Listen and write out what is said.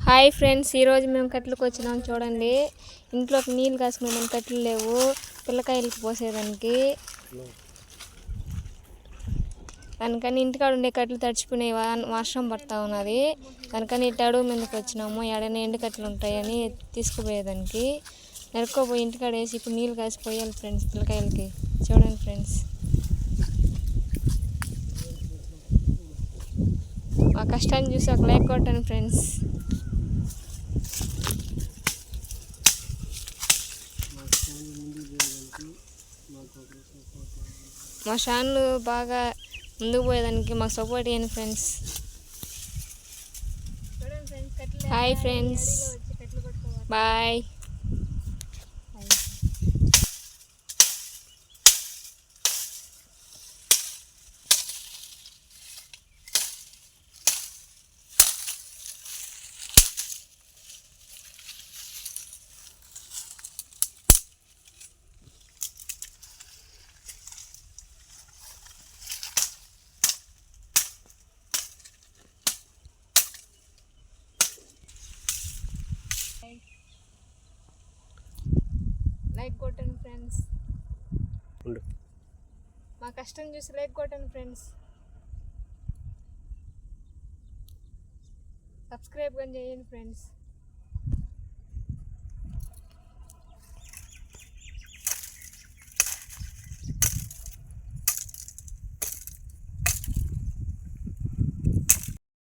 Hi friends ఈరోజు మేము కట్టెలకు వచ్చినాం చూడండి. ఇంట్లోకి నీళ్ళు కాసుకునే కట్టెలు లేవు. పిల్లకాయలకి పోసేదానికి. దానికని ఇంటికాడ ఉండే కట్టెలు తడిచిపోయినాయి. వా- వర్షం పడతా ఉన్నది. దానికని ఇటు అడుగు మీదకి వచ్చినాము. ఎడైనా ఎండు కట్టెలు ఉంటాయని తీసుకుపోయేదానికి. నెరుక్కోపోయి ఇంటికాడ వేసి ఇప్పుడు నీళ్ళు కాసిపోయాలి ఫ్రెండ్స్ పిల్లకాయలకి. చూడండి ఫ్రెండ్స్. మా కష్టాన్ని చూసి ఒక లైక్ కొట్టండి ఫ్రెండ్స్. మా ఛానల్ బాగా ముందుకు పోయేదానికి మాకు సపోర్ట్ చేయండి friends. Hi friends bye like కొట్టండి ఫ్రెండ్స్ మా కష్టం చూసి లైక్ కొట్టండి ఫ్రెండ్స్ సబ్స్క్రైబ్ కానీ చేయండి ఫ్రెండ్స్